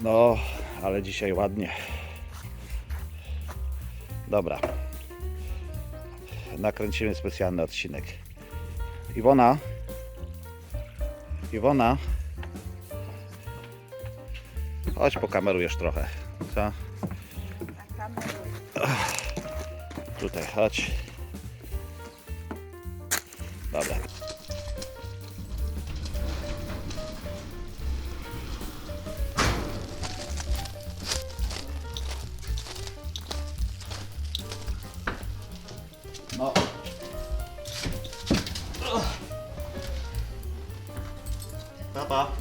No, ale dzisiaj ładnie. Dobra. Nakręcimy specjalny odcinek. Iwona. Iwona. Chodź pokamerujesz trochę. Co? Tutaj chodź. No. Papa. No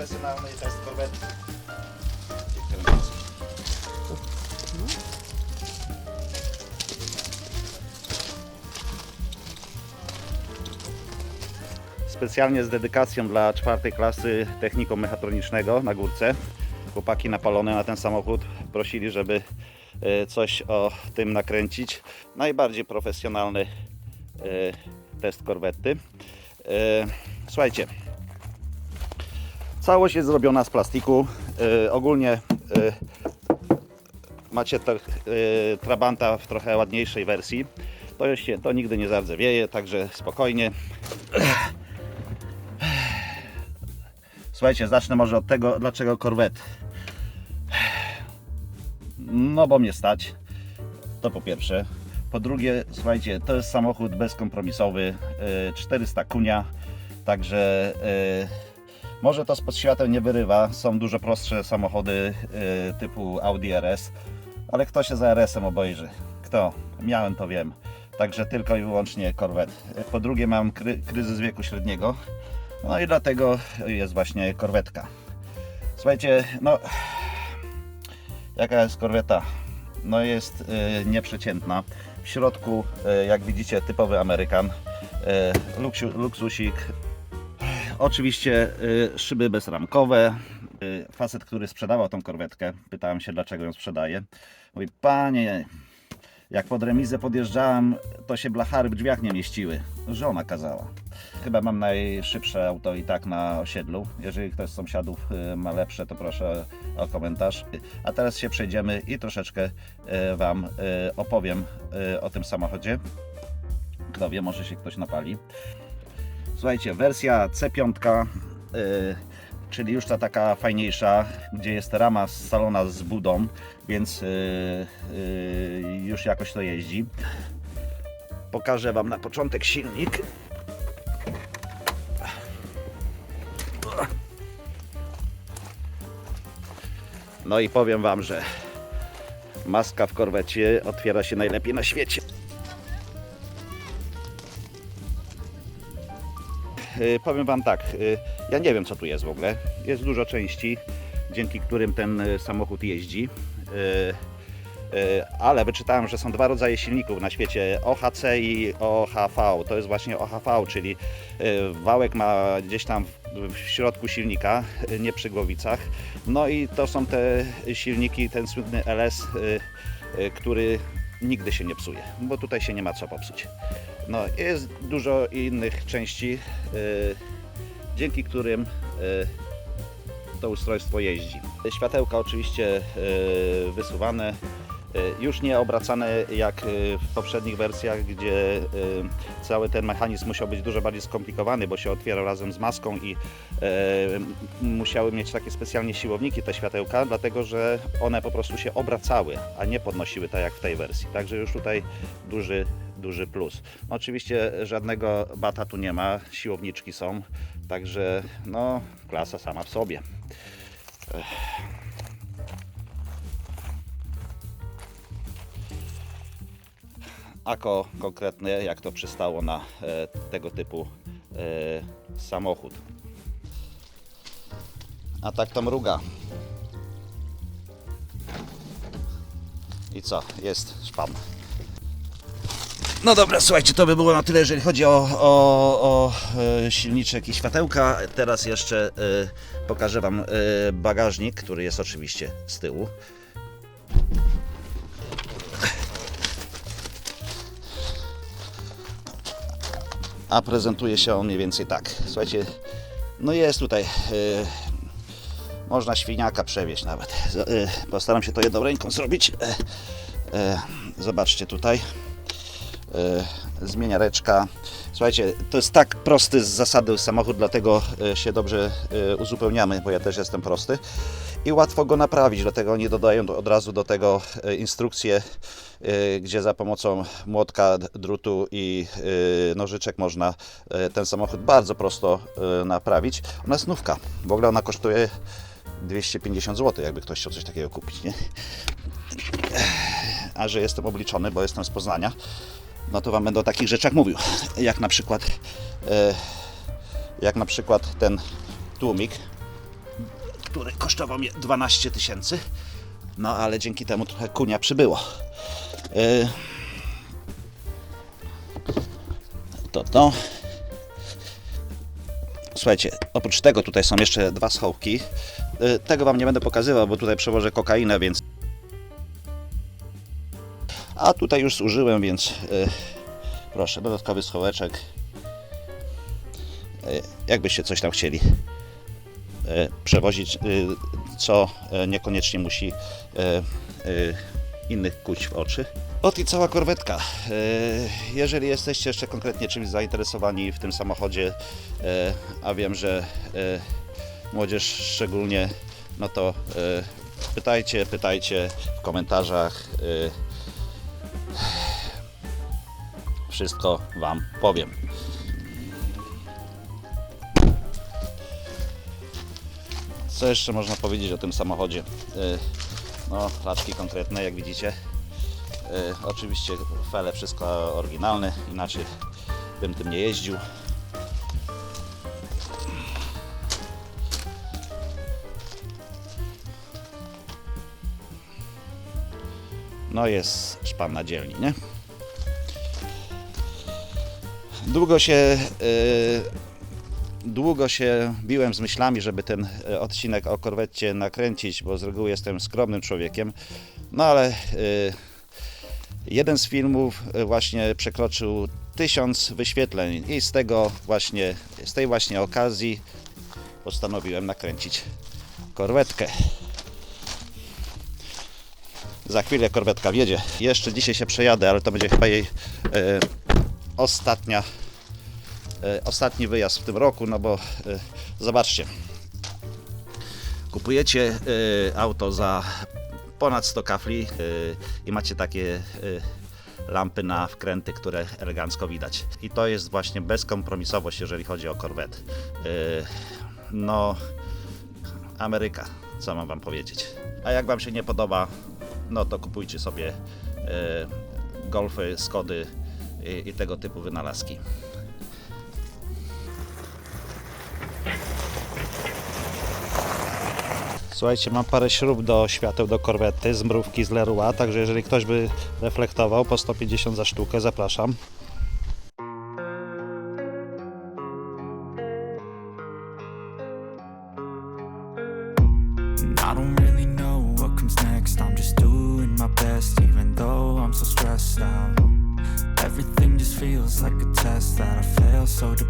profesjonalny test korwety. Specjalnie z dedykacją dla czwartej klasy technikum mechatronicznego na górce. Chłopaki napalone na ten samochód prosili, żeby e, coś o tym nakręcić. Najbardziej profesjonalny e, test korwety. E, Słuchajcie, Całość jest zrobiona z plastiku. Yy, ogólnie yy, macie yy, Trabanta w trochę ładniejszej wersji. To, się, to nigdy nie zardzewieje, także spokojnie. Słuchajcie, zacznę może od tego, dlaczego Corvette. No bo mnie stać. To po pierwsze. Po drugie, słuchajcie, to jest samochód bezkompromisowy. yy, 400 kunia. Także yy, może to spod światem nie wyrywa. Są dużo prostsze samochody yy, typu Audi RS, ale kto się za RS-em obejrzy? Kto? Miałem to wiem. Także tylko i wyłącznie Corvette. Po drugie mam kry kryzys wieku średniego. No i dlatego jest właśnie korwetka. Słuchajcie, no jaka jest korweta? No jest y, nieprzeciętna. W środku, y, jak widzicie, typowy Amerykan. Y, luksu, luksusik, Oczywiście y, szyby bezramkowe. Y, facet, który sprzedawał tą korwetkę, pytałem się dlaczego ją sprzedaje. Mówi, panie, jak pod remizę podjeżdżałem, to się blachary w drzwiach nie mieściły. Żona kazała. Chyba mam najszybsze auto i tak na osiedlu. Jeżeli ktoś z sąsiadów y, ma lepsze, to proszę o komentarz. A teraz się przejdziemy i troszeczkę Wam opowiem o tym samochodzie. Kto wie, może się ktoś napali. Słuchajcie, wersja C5, y, czyli już ta taka fajniejsza, gdzie jest rama z salona z budą, więc y, y, już jakoś to jeździ. Pokażę Wam na początek silnik. No i powiem Wam, że maska w korwecie otwiera się najlepiej na świecie. Powiem Wam tak, y, ja nie wiem co tu jest w ogóle. Jest dużo części, dzięki którym ten y, samochód jeździ. Ale wyczytałem, że są dwa rodzaje silników na świecie, OHC i OHV. To jest właśnie OHV, czyli wałek ma gdzieś tam w- środku silnika, nie przy głowicach. No i to są te silniki, ten słynny LS, który nigdy się nie psuje, bo tutaj się nie ma co popsuć. No, jest dużo innych części, y, dzięki którym y, to ustrojstwo jeździ. Światełka oczywiście y, wysuwane, już nie obracane jak y, w poprzednich wersjach, gdzie y, cały ten mechanizm musiał być dużo bardziej skomplikowany, bo się otwierał razem z maską i y, musiały mieć takie specjalnie siłowniki te światełka, dlatego że one po prostu się obracały, a nie podnosiły tak jak w tej wersji. Także już tutaj duży, duży plus. No, oczywiście żadnego bata tu nie ma, siłowniczki są, także no klasa sama w sobie. Ako konkretne, jak to przystało na e, tego typu e, samochód. A tak to mruga. I co? Jest szpan. No dobra, słuchajcie, to by było na tyle, jeżeli chodzi o, o, o e, silniczek i światełka. Teraz jeszcze e, pokażę Wam e, bagażnik, który jest oczywiście z tyłu. A prezentuje się on mniej więcej tak. Słuchajcie, no jest tutaj. e, można świniaka przewieźć nawet. E, Postaram się to jedną ręką zrobić. E, e, Zobaczcie tutaj e, zmieniareczka. Słuchajcie, to jest tak prosty z zasady samochód, dlatego się dobrze e, uzupełniamy, bo ja też jestem prosty i łatwo go naprawić, dlatego oni dodają do- od razu do tego e, instrukcję, e, gdzie za pomocą młotka, drutu i e, nożyczek można ten samochód bardzo prosto naprawić. Ona jest nówka, w ogóle ona kosztuje 250 zł, jakby ktoś chciał coś takiego kupić, nie? A że jestem obliczony, bo jestem z Poznania, no to Wam będę o takich rzeczach mówił. Jak na przykład, jak na przykład ten tłumik, który kosztował mnie 12 tysięcy, no ale dzięki temu trochę kunia przybyło. E, to to. Słuchajcie, oprócz tego tutaj są jeszcze dwa schowki. E, Tego Wam nie będę pokazywał, bo tutaj przewożę kokainę, więc a tutaj już zużyłem, więc y, proszę, dodatkowy schoweczek. Y, jakbyście coś tam chcieli y, przewozić, y, co y, niekoniecznie musi innych kuć w oczy. Ot i cała korwetka. Jeżeli jesteście jeszcze konkretnie czymś zainteresowani w tym samochodzie, a wiem, że młodzież szczególnie, no to pytajcie, pytajcie w komentarzach. wszystko Wam powiem. Co jeszcze można powiedzieć o tym samochodzie? Y, No, laczki konkretne, jak widzicie. Y, Oczywiście fele wszystko oryginalne, inaczej bym tym nie jeździł. No jest szpan na dzielni, nie? Długo się, y, długo się biłem z myślami, żeby ten y, odcinek o korwecie nakręcić, bo z reguły jestem skromnym człowiekiem. No ale y, jeden z filmów y, właśnie przekroczył tysiąc wyświetleń i z tego właśnie, z tej właśnie okazji postanowiłem nakręcić korwetkę. Za chwilę korwetka wjedzie. Jeszcze dzisiaj się przejadę, ale to będzie chyba jej e, ostatnia, e, ostatni wyjazd w tym roku, no bo e, zobaczcie, kupujecie e, auto za ponad 100 kafli e, i macie takie e, lampy na wkręty, które elegancko widać. I to jest właśnie bezkompromisowość, jeżeli chodzi o korwet. E, no, Ameryka, co mam Wam powiedzieć. A jak Wam się nie podoba, no to kupujcie sobie e, golfy, skody i, i tego typu wynalazki. Słuchajcie, mam parę śrub do świateł do korwety z mrówki z Leroy, także jeżeli ktoś by reflektował po 150 za sztukę, zapraszam. Test so depressed